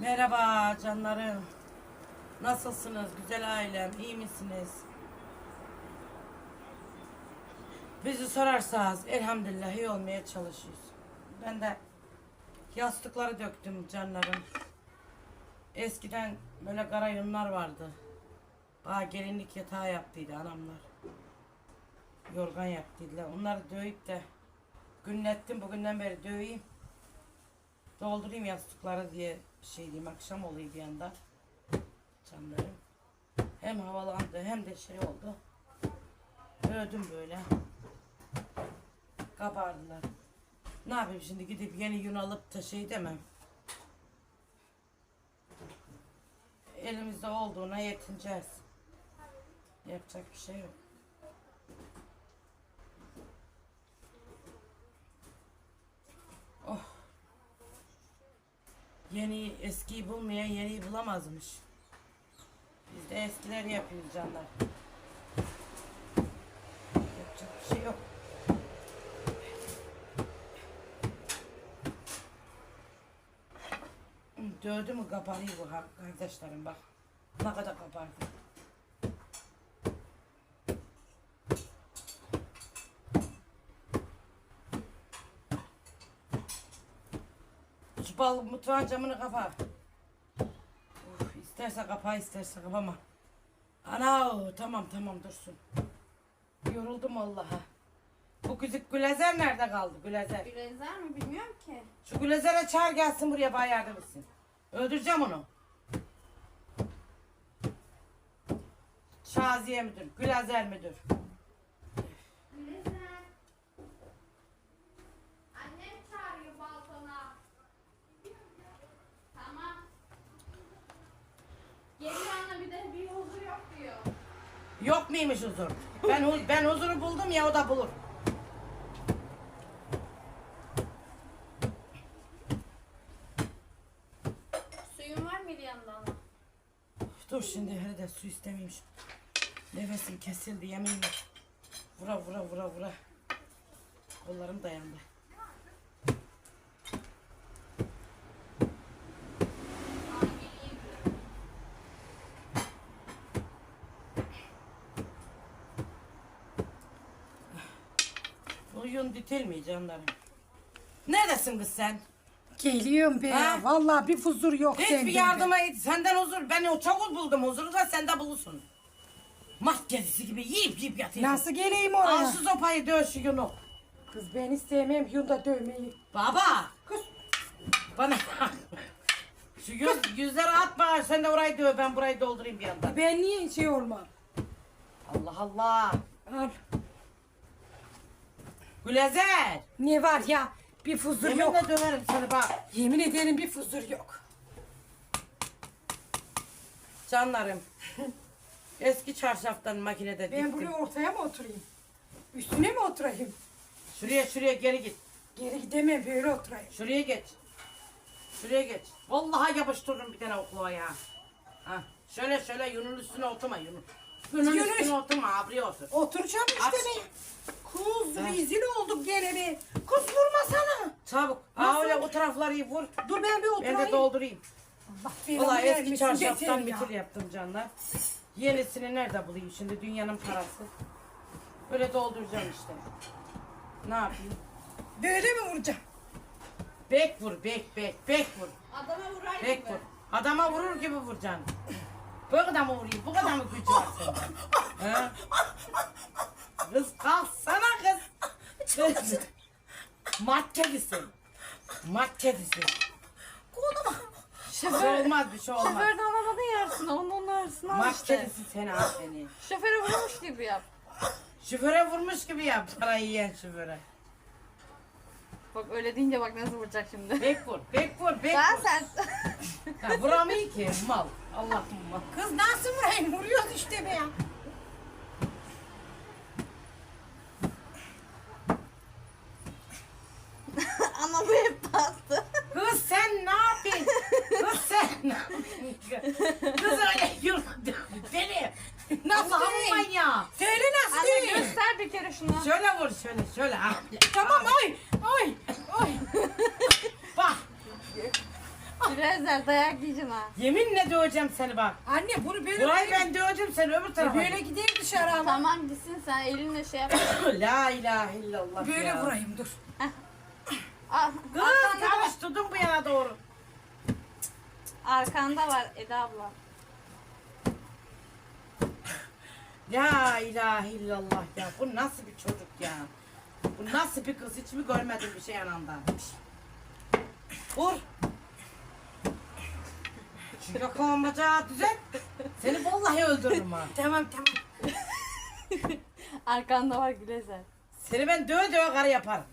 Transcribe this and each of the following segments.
Merhaba canlarım. Nasılsınız güzel ailem? İyi misiniz? Bizi sorarsanız elhamdülillah iyi olmaya çalışıyoruz. Ben de yastıkları döktüm canlarım. Eskiden böyle kara yunlar vardı. Bana gelinlik yatağı yaptıydı anamlar. Yorgan yaptıydılar. Onları dövüp de günlettim. Bugünden beri döveyim. Doldurayım yastıkları diye bir şey diyeyim. Akşam oluyor bir anda. Canlarım. Hem havalandı hem de şey oldu. Öldüm böyle. Kabardılar. Ne yapayım şimdi gidip yeni yün alıp da şey demem. Elimizde olduğuna yetineceğiz. Yapacak bir şey yok. Oh. Yeni eskiyi bulmayan yeniyi bulamazmış. Biz de eskileri yapıyoruz canlar. Yapacak bir şey yok. Dövdü mü kabarıyor bu kardeşlerim bak. Ne kadar kabardı. Bal mutfağın camını kapa. Uf, isterse kapa isterse kapama. Ana tamam tamam dursun. Yoruldum Allah'a. Bu küçük gülezer nerede kaldı gülezer? Gülezer mi bilmiyorum ki. Şu Gülezer'e çağır gelsin buraya bana yardım etsin. Öldüreceğim onu. Şaziye müdür, Gülezer müdür? Gülezer. Annem çağırıyor balkona. Tamam. Geliyor ana bir de bir huzur yok diyor. Yok muymuş huzur? Ben hu- ben huzuru buldum ya o da bulur. Suyun var mıydı yanında ana? Dur şimdi hele de su istemeyeyim. şu- Nefesim kesildi yeminle. Vura vura vura vura. Kollarım dayandı. Aa geleyim. Uyun ditilmiyor canlarım. Neredesin kız sen? Geliyorum be. Ha? Vallahi bir huzur yok Hiçbir sende. yardıma senden huzur. Ben o çok buldum huzuru da sende bulursun. Mat kedisi gibi yiyip yiyip yatıyorsun. Nasıl geleyim Al oraya? şu sopayı döv şu yunu. Kız ben istemem yunda dövmeyi. Baba. Kız Bana şu yüz, yüzleri atma. Sen de orayı döv. Ben burayı doldurayım bir yandan. ben niye şey olmam? Allah Allah. Al. Gülezer. Ne var ya? Bir huzur yok. Yeminle döverim seni bak. Yemin ederim bir huzur yok. Canlarım. Eski çarşaftan makinede Ben diktim. buraya ortaya mı oturayım? Üstüne mi oturayım? Şuraya şuraya geri git. Geri gidemem böyle oturayım. Şuraya geç. Şuraya geç. Vallahi yapıştırırım bir tane okluğa ya. Ha. Şöyle şöyle yunun üstüne oturma yunun. Yunun Yunus. üstüne oturma abriye otur. Oturacağım işte Aç. be. Kuz Ha. rezil olduk gene be. Kuz vurmasana. Çabuk. Nasıl? Aa öyle o tarafları vur. Dur ben bir Ben oturayım. de doldurayım. Allah belanı Vallahi eski vermesin, çarşaftan yeter ya. mitil yaptım canlar. Yenisini nerede bulayım şimdi dünyanın parası. Böyle dolduracağım işte. Ne yapayım? Böyle mi vuracağım? Bek vur, bek, bek, bek vur. Adama vurar Bek vur. Adama vurur gibi vuracaksın. Bu kadar mı vurayım? Bu kadar mı gücü var sende? He? Kız kalksana kız. Kız. Mat kedisin. Mat kedisin. Koluma. Şey olmaz, bir şey olmaz. Şoförden arabanı yersin. Onun onun arasına al işte. kedisin seni al seni. Şoföre vurmuş gibi yap. Şoföre vurmuş gibi yap parayı yiyen şoföre. Bak öyle deyince bak nasıl vuracak şimdi. Bek vur, bek vur, bek Ben vur. sen. Ha, vuramıyor ki mal. Allah mal. Kız nasıl vurayım? Vuruyoruz işte be ya. Anamı hep bastı. Kız sen ne yapıyorsun? Kız sen ne yapıyorsun? Kız öyle yürü. Deli. Nasıl Allah'ım deli? manyağı. Söyle nasıl Anne değil? göster bir kere şunu. Şöyle vur şöyle şöyle. ha. Tamam ay ay ay. Bak. Gülezer dayak yiyeceksin ha. Yeminle döveceğim seni bak. Anne bunu böyle Burayı ben döveceğim seni öbür E, tarafa. böyle gideyim dışarı ama. Tamam gitsin sen elinle şey yap. La ilahe illallah Böyle ya. vurayım dur. Ah, Kız arkanda, var. yavaş tutun bu yana doğru. arkanda var Eda abla. La ilahe illallah ya. Bu nasıl bir çocuk ya? Bu nasıl bir kız? Hiç mi görmedim bir şey anamdan? Vur. Yakalama bacağı düzelt. Seni vallahi öldürürüm ha. Tamam tamam. Arkanda var Gülezer. Seni ben döve döve karı yaparım.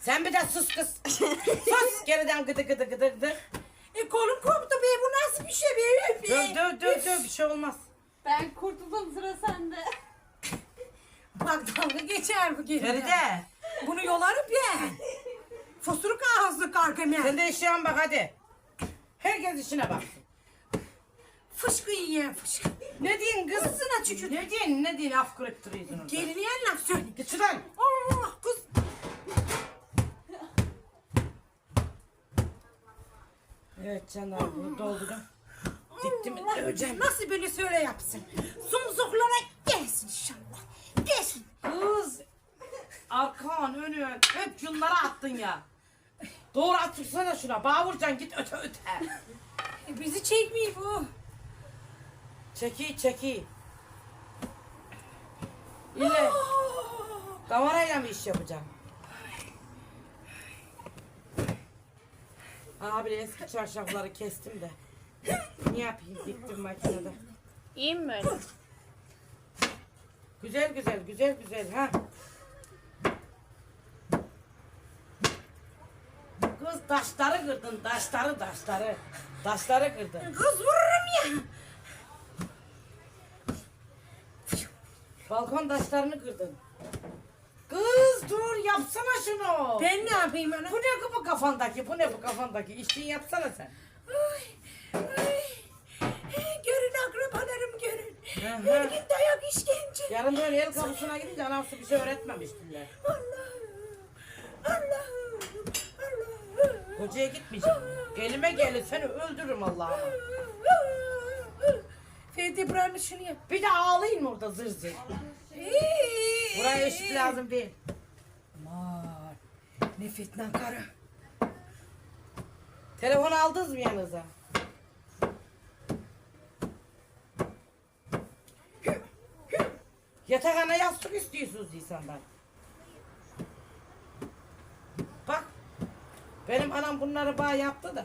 Sen bir de sus kız. sus geriden gıdı gıdı gıdı gıdı. E kolum koptu be bu nasıl bir şey be? Döv döv döv döv bir şey olmaz. Ben kurtuldum sıra sende. Bak dalga geçer bu gelin. Feride. Bunu yolarım ben. Fosuruk ağızlı kargım ya. Sen de işe bak hadi. Herkes işine bak. Fışkı yiyen fışkı. Ne diyorsun kız? Kızına çükür. Ne diyorsun ne diyorsun af kırık duruyorsun orada. Gelini yen laf söyle. Git şuradan. Allah kız. Evet canlar bunu doldurdum. Allah döveceğim. Nasıl böyle söyle yapsın? Sumsuklara gelsin inşallah. Gelsin. Kız arkan önün hep yıllara attın ya. Doğru atırsana şuna. Bağırcan git öte öte. E, bizi çekmiyor bu. Çeki çeki. İlle kamerayla mı iş yapacağım? Abi eski çarşafları kestim de. Ne yapayım diktim makinede. İyi mi böyle? Güzel güzel güzel güzel ha. Kız taşları kırdın taşları taşları. Taşları kırdın. Kız vururum ya. Balkon taşlarını kırdın. Kız dur yapsana şunu. Ben ne yapayım ana? Bu ne bu kafandaki? Bu ne bu kafandaki? İşini yapsana sen. Ay, ay. Görün akrabalarım görün. Her gün dayak işkence. Yarın böyle el kapısına gidince anası bir şey öğretmemiştiler. Allah'ım. Allah'ım. Allah'ım. Hocaya gitmeyeceğim. Elime gelir seni öldürürüm Allah'ım. Ferdi buranın şunu yap. Bir de ağlayın orada zır zır. Buraya ışık lazım değil. Aman. Ne fitne. Telefon aldınız mı yanınıza? Yatakana yastık istiyorsunuz insanlar. Benim anam bunları bana yaptı da.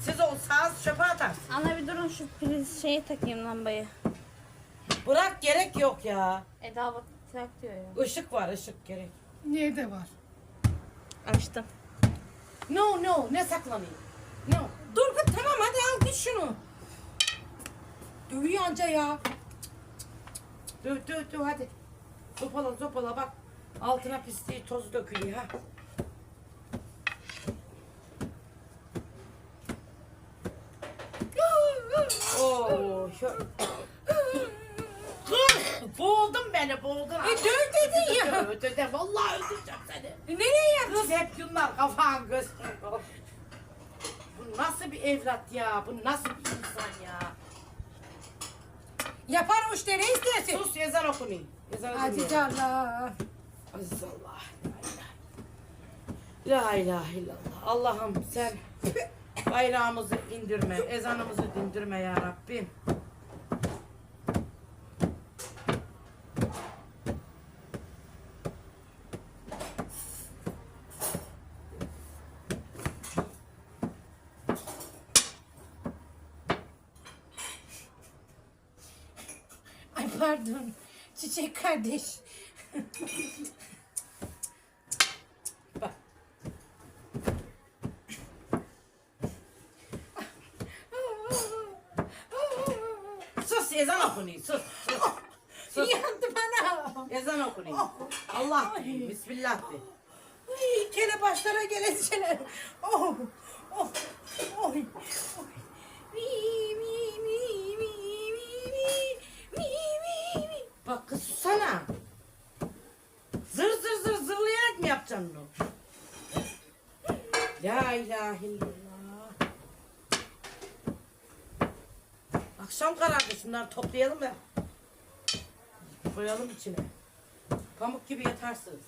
Siz olsanız çöpe atarsınız. Ana bir durun şu priz şeyi takayım lambayı. Bırak gerek yok ya. Eda bak tak diyor ya. Işık var ışık gerek. Nerede var? Açtım. No no ne saklanayım? No. Dur kız tamam hadi al git şunu. Dövüyor anca ya. Döv döv döv hadi. Zopala zopala bak. Altına pisliği toz dökülüyor ha. Oo, şöyle. Boğdun beni boğdun. E döv dedin ya. Döv. Vallahi öldüreceğim seni. E, nereye? Kız hep yunlar kafan göz. Bu nasıl bir evlat ya? Bu nasıl bir insan ya? Yapar o işte ne istersin? Sus okunuyor. Ezan Hadi okunuyor. Allah. Aziz Allah. La ilahe illallah. Allah'ım sen bayrağımızı indirme, ezanımızı dindirme ya Rabbim. Ay pardon. Çiçek kardeş. Allah de, Bismillah de. Ay, gene başlara gelecekler. Oh, oh, oh, oh. Mi, mi, mi, mi, mi, mi, mi, mi. mi. Bak kız susana. Zır zır zır zırlayarak mı yapacaksın bunu? La ilahe illallah. Akşam karardı şunları toplayalım da koyalım içine. Pamuk gibi yatarsınız.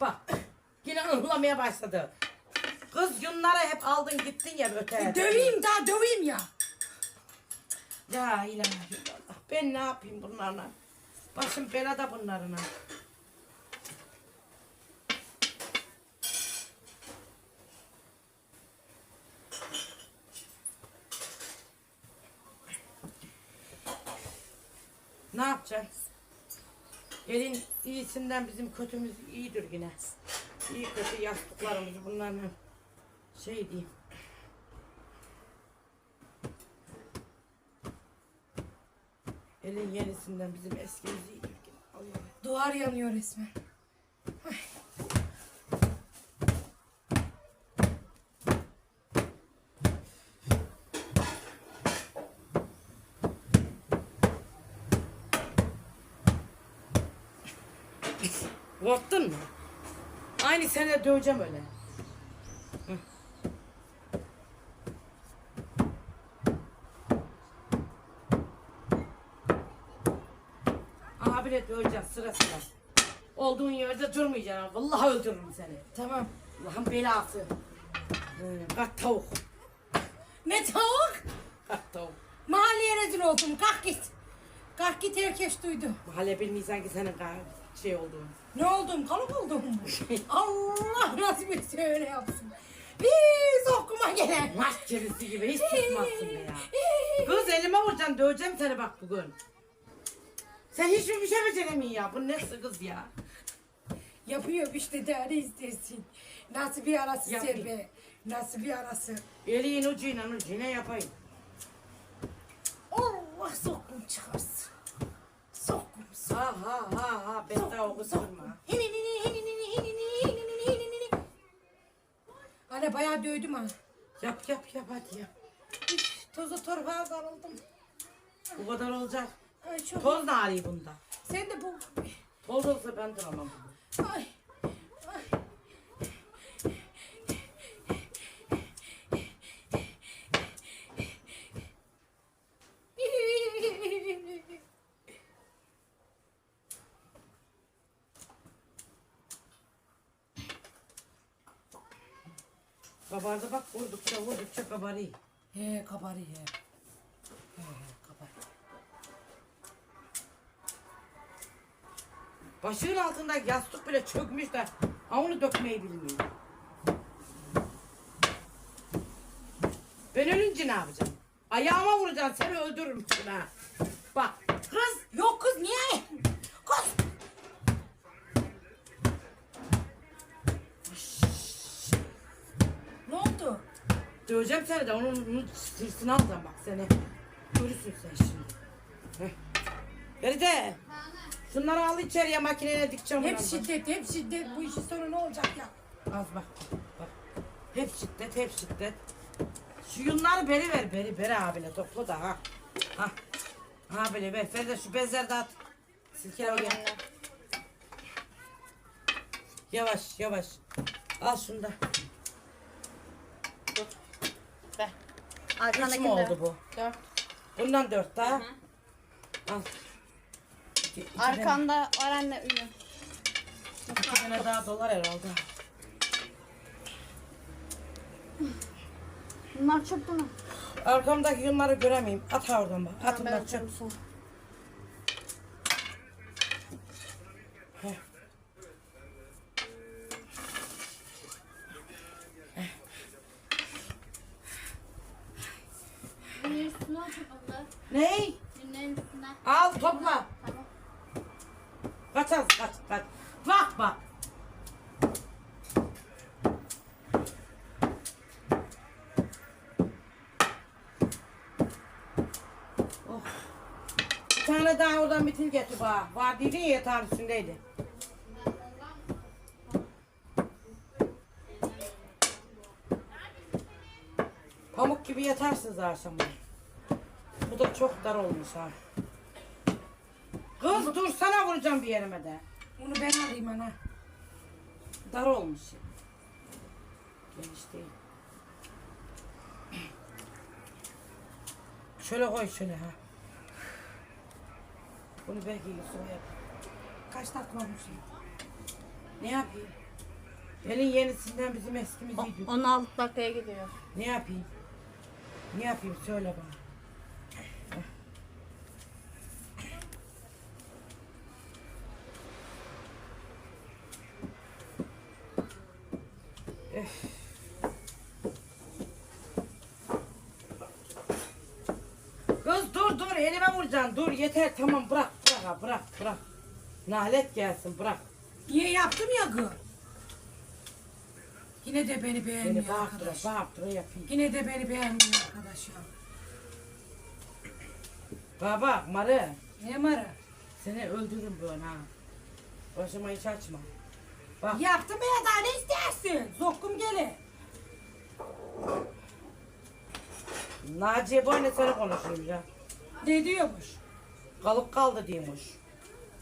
Bak yine ıhlamaya başladı. Kız yunları hep aldın gittin ya öteye. Döveyim daha döveyim ya. Ya ilahe illallah. Ben ne yapayım bunlarla? Başım belada bunlarla. Ne yapacağız? Elin iyisinden bizim kötümüz iyidir yine. İyi kötü yastıklarımız bunların şey diyeyim. Elin yenisinden bizim eskimiz iyidir yine. Duvar yanıyor resmen. Korktun mu? Aynı sene döveceğim öyle. Hı. Aha bile döveceğim sıra sıra. Olduğun yerde durmayacaksın. Vallahi öldürürüm seni. Tamam. Allah'ın belası. Hı, Kat tavuk. Ne tavuk? Kat tavuk. Mahalleye rezil oldum. Kalk git. Kalk git herkes duydu. Mahalle bilmiyorsan ki senin ka- şey olduğunu. Ne oldum? Kalıp oldum. Allah nasip etse öyle yapsın. Bir sokuma gelen. Maç çevisi gibi hiç susmazsın be ya. Kız elime vuracaksın döveceğim seni bak bugün. Sen hiçbir şey beceremiyorsun ya. Bu ne kız ya. Yapıyor işte değerli istersin. Nasıl bir arası Yapayım. serbe. Nasıl bir arası. Elin ucuyla ucuyla yapayım. Allah sokum çıkarsın. Ha ha ha ha bedava kızırma. Anne bayağı dövdüm ha. Yap yap yap hadi yap. Üf, Tozu torbağa sarıldım. Bu kadar olacak. Ay çok. Toz ne hali bunda? Sen de bu. Toz olsa ben duramam. Ay. Kabardı bak vurdukça kabarıyor. He kabarı he. He kabarı. Başının altındaki yastık bile çökmüş de ha onu dökmeyi bilmiyor. Ben ölünce ne yapacağım? Ayağıma vuracaksın seni öldürürüm ha. Bak kız Yok kız niye? Kız. Ne oldu? Döveceğim seni de onun, onun sırsını alacağım bak seni. Görürsün sen şimdi. Heh. Feride şunları al içeriye makineye dikeceğim. Hep bunları bak. şiddet, hep şiddet. Bu işin sonu ne olacak ya? Az bak. bak. Hep şiddet, hep şiddet. Şu yunları beri ver, beri, beri abile topla da ha. Ha. Böyle ver. Feride şu bezleri de at. Silkele gel. Yavaş, yavaş. Al şunu da. Ver. Üç mü oldu bu? Dört. Bundan dört daha. Al. İki, iki tane- Arkanda var anne uyu. iki tane daha dolar herhalde. Bunlar çöp mü? Arkamdaki yunları göremeyeyim. At ha oradan bak. At bunlar çöp. atıyorum sonra. Heh. Bunun üstüne otur abla. Ney? Günlerin üstüne. Al topla. Tamam. Kaç az kaç kaç. Bak bak. Oh. Bir oradan bitir getir bana. Var dedin ya yatağın üstündeydi. Pamuk gibi yatarsınız akşamları. Bu da çok dar olmuş ha. Kız dur sana vuracağım bir yerime de. Onu ben alayım ana. Dar olmuş. Geniş değil. Şöyle koy şöyle ha. Bunu belki yap. Kaç dakika olmuş? Ne yapayım? Elin yenisinden bizim eskimiz iyiydi. 16 dakikaya gidiyor. Ne yapayım? Ne yapayım söyle bana. Öf. Kız dur dur elime vuracaksın dur yeter tamam bırak ha, bırak bırak. Nalet gelsin bırak. Niye yaptım ya gı? Yine de beni Beni beğenmiyor bağırtıra arkadaş. bağırtıra yapayım. Yine de beni beğenmiyor arkadaş ya. Baba marı. Ne mara? Seni öldürürüm böyle ha. Başıma hiç açma. Bak Yaptım ya daha ne istersin? Zokkum gele. Naciye bu anne sana konuşuyor ya. Ne diyormuş? Kalıp kaldı diyormuş.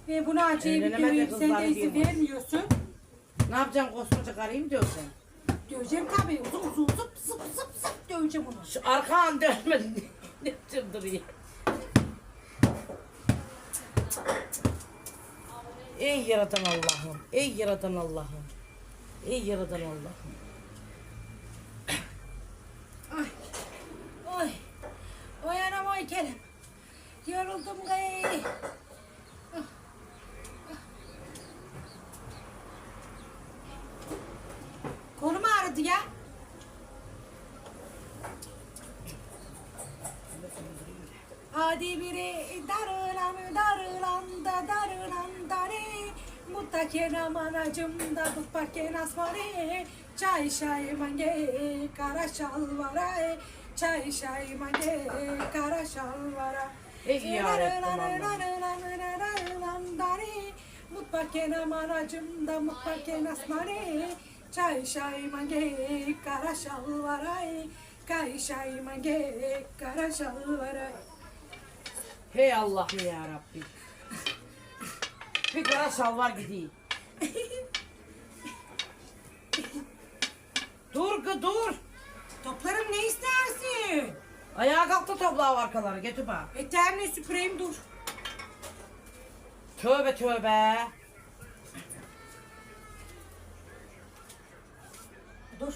Ben bunu acıyı bir Evlenemedi sen de izin diyormuş. vermiyorsun. Ne yapacaksın koskoca karıyı mı diyorsun? Döveceğim tabii uzun uzun zıp zıp zıp zıp döveceğim onu. Şu arkan dönme. ne çıldırıyor. Ey yaratan Allah'ım. Ey yaratan Allah'ım. Ey yaratan Allah'ım. Yoruldum gay. Kolum ağrıdı ya. Hadi biri darılan darılan da darılan dare Muttaken aman acım da tutpaken asmare Çay şay mange kara şalvara Çay şay mange kara şalvara Ey yarabbim Allah'ım. Mutfakken aman acım da mutfakken asmare Çay şay mange kara şalvara Kay şay mange kara şalvara Hey Allah'ım ya Rabbi. Bir kara şalvar gideyim. dur kız dur. Toplarım ne istersin? Ayağa kalk da topla arkaları getir bak. Eteğimle süpüreyim dur. Tövbe tövbe. Dur.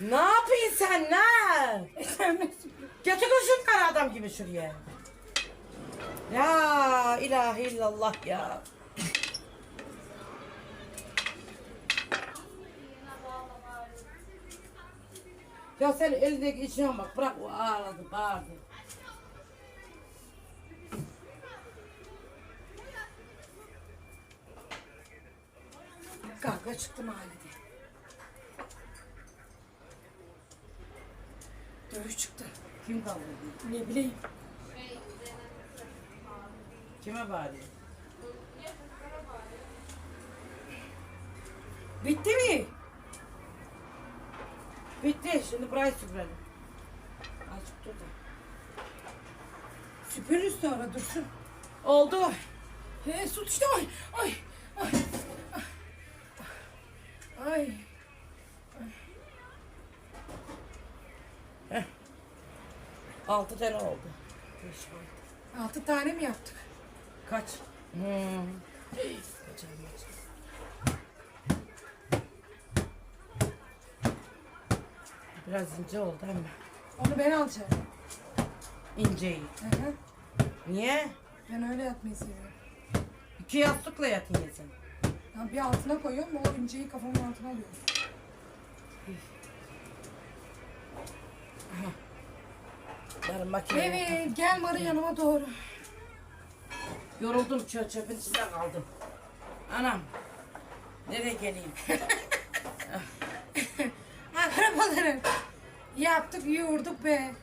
Ne yapıyorsun sen süpüreyim. Getir kızım kara adam gibi şuraya. Ya ilahe illallah ya. Ya sen elindeki içine bak bırak o ağladı bağırdı. Kavga çıktı mahallede. Dövüş çıktı. Kim kavga ediyor? Ne bileyim. Kime bağırıyor? Bitti mi? Bitti şimdi burayı süpürelim. Azıcık dur da. Süpürürüz sonra dursun. Oldu. He su işte ay ay ay. Ay. Altı tane oldu. Beş oldu. Altı tane mi yaptık? Kaç? Hmm. Kaçalım, Biraz ince oldu ama. Onu ben alacağım. İnceyi. Hı hı. Niye? Ben öyle yatmayı seviyorum. İki yastıkla yatın ya sen. Ya bir altına koyuyorum o inceyi kafamın altına alıyorum. Yarın makine. Evet gel Marı yanıma doğru. Yoruldum çöp çöpün içinde kaldım. Anam. Nereye geleyim? Akrabalarım. Yaptık yoğurduk be.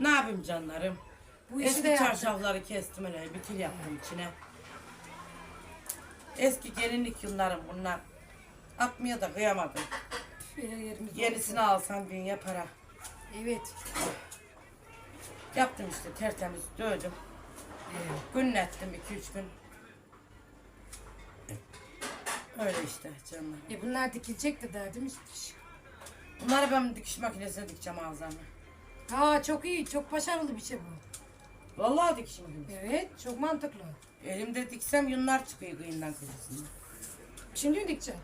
ne yapayım canlarım? Bu işi Eski yaptık. çarşafları kestim öyle bitil yaptım içine. Eski gelinlik yıllarım bunlar. Atmaya da kıyamadım. Bir yerimiz Yenisini alsam dünya para. Evet. Yaptım işte tertemiz dövdüm. Günlettim 2-3 gün. Öyle işte canım. E bunlar dikilecek de derdim mi? Bunları ben dikiş makinesine dikeceğim ağızlarına. Aa çok iyi, çok başarılı bir şey bu. Vallahi dikiş makinesi. Evet, çok mantıklı. Elimde diksem yunlar çıkıyor kıyından kızısından. Şimdi mi dikeceksin?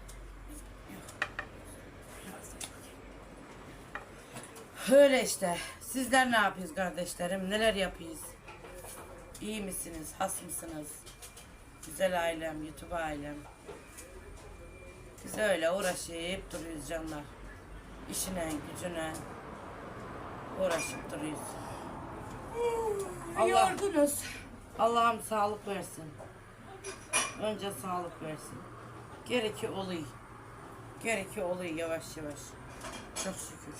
Öyle işte. Sizler ne yapıyorsunuz kardeşlerim? Neler yapıyorsunuz? İyi misiniz? Has mısınız? Güzel ailem, YouTube ailem. Biz öyle uğraşıp duruyoruz canlar. İşine, gücüne uğraşıp duruyoruz. Allah, Yorgunuz. Allah'ım sağlık versin. Önce sağlık versin. Gereki oluyor. Gereki oluyor yavaş yavaş. Çok şükür.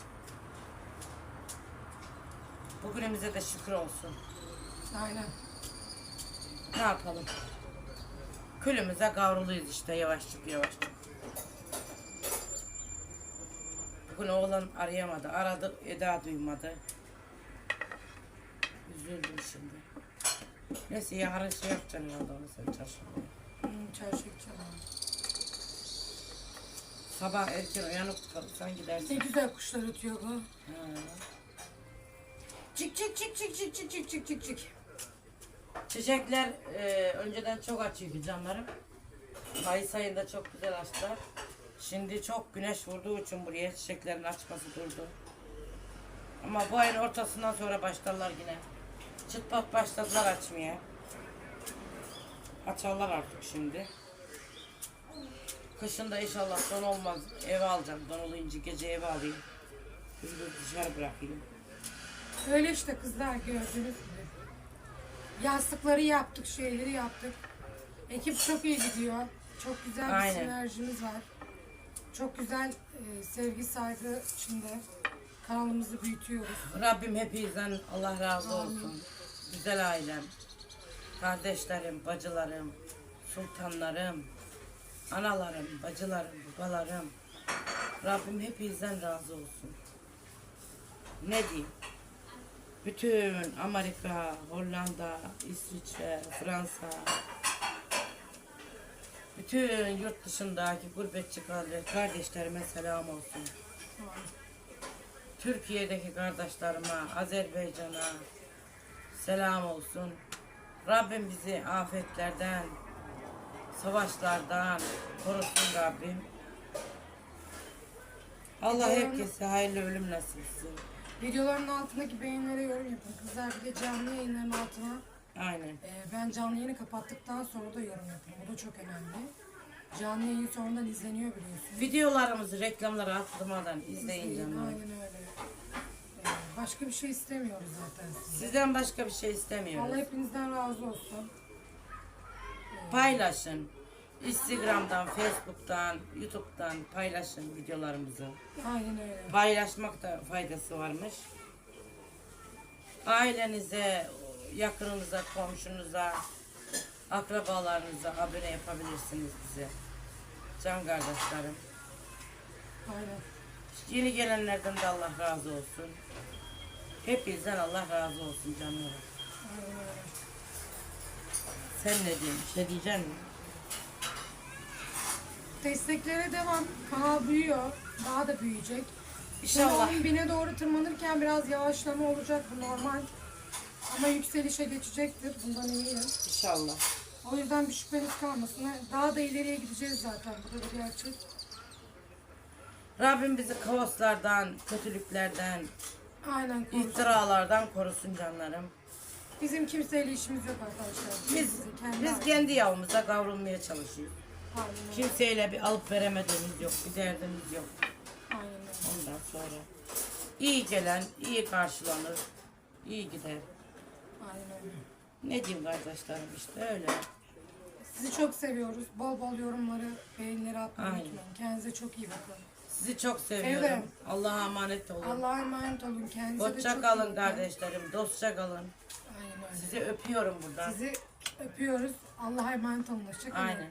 Bugünümüze de şükür olsun. Aynen. Ne yapalım? Külümüze kavruluyuz işte yavaşçık yavaşçık. Bugün oğlan arayamadı. Aradı Eda duymadı. Üzüldüm şimdi. Neyse yarın şey yapacaksın herhalde onu sen çarşamba. Hmm, çarşı gideceğim. Sabah erken uyanıp kalırsan Ne gidersin. güzel kuşlar ötüyor bu. Ha. Çık çık çık çık çık çık çık çık çık çık. Çiçekler e, önceden çok açıyordu canlarım. Mayıs ayında çok güzel açtılar. Şimdi çok güneş vurduğu için buraya çiçeklerin açması durdu. Ama bu ayın ortasından sonra başlarlar yine. Çıt pat başladılar açmaya. Açarlar artık şimdi. Kışında inşallah don olmaz. Eve alacağım. Don olunca gece eve alayım. Gündüz dışarı bırakayım. Öyle işte kızlar gördünüz mü? Yastıkları yaptık, şeyleri yaptık. Ekip çok iyi gidiyor. Çok güzel bir Aynen. sinerjimiz var. Çok güzel e, sevgi saygı içinde kanalımızı büyütüyoruz. Rabbim hepinizden Allah razı olsun. Güzel ailem, kardeşlerim, bacılarım, sultanlarım, analarım, bacılarım, babalarım. Rabbim hepinizden razı olsun. Ne diyeyim? Bütün Amerika, Hollanda, İsviçre, Fransa, bütün yurt dışındaki gurbetçi kardeş- kardeşlerime selam olsun. Türkiye'deki kardeşlerime, Azerbaycan'a selam olsun. Rabbim bizi afetlerden, savaşlardan korusun Rabbim. Allah herkese hayırlı ölüm nasip etsin. Videoların altındaki beğenilere yorum yapın. Kızlar bir de canlı yayınların altına Aynen. e, ben canlı yayını kapattıktan sonra da yorum yapın. Bu da çok önemli. Canlı yayın sonradan izleniyor biliyorsunuz. Videolarımızı reklamlara atmadan izleyin canım. Aynen öyle. E, başka bir şey istemiyoruz zaten sizden. Sizden başka bir şey Allah istemiyoruz. hepinizden razı olsun. Paylaşın. Instagram'dan, Facebook'tan, YouTube'dan paylaşın videolarımızı. Aynen öyle. paylaşmak da faydası varmış. Ailenize, yakınınıza, komşunuza, akrabalarınıza abone yapabilirsiniz bize. Can kardeşlerim. Aynen. Yeni gelenlerden de Allah razı olsun. Hepinizden Allah razı olsun canlarım. Sen ne diyorsun? Bir şey diyecek misin? Desteklere devam. Kanal büyüyor. Daha da büyüyecek. İnşallah. Kanalın bine doğru tırmanırken biraz yavaşlama olacak. Bu normal. Ama yükselişe geçecektir. Bundan eminim. İnşallah. O yüzden bir şüpheniz kalmasın. Daha da ileriye gideceğiz zaten. Bu da bir gerçek. Rabbim bizi kaoslardan, kötülüklerden, Aynen konuş. iftiralardan korusun canlarım. Bizim kimseyle işimiz yok arkadaşlar. Biz, kendi biz kendi yavumuza kavrulmaya çalışıyoruz. Aynen öyle. Kimseyle bir alıp veremediğimiz yok, bir derdimiz yok. Aynen öyle. Ondan sonra iyi gelen iyi karşılanır, iyi gider. Ne diyeyim kardeşlerim işte öyle. Sizi çok seviyoruz. Bol bol yorumları, beğenileri atmayı Aynen. unutmayın. Kendinize çok iyi bakın. Sizi çok seviyorum. Evet. Allah'a emanet olun. Allah'a emanet olun. Kendinize de çok Hoşça iyi kalın bakın. kardeşlerim, dostça kalın. Aynen öyle. Sizi öpüyorum buradan. Sizi öpüyoruz. Allah'a emanet olun. Hoşça kalın. Aynen.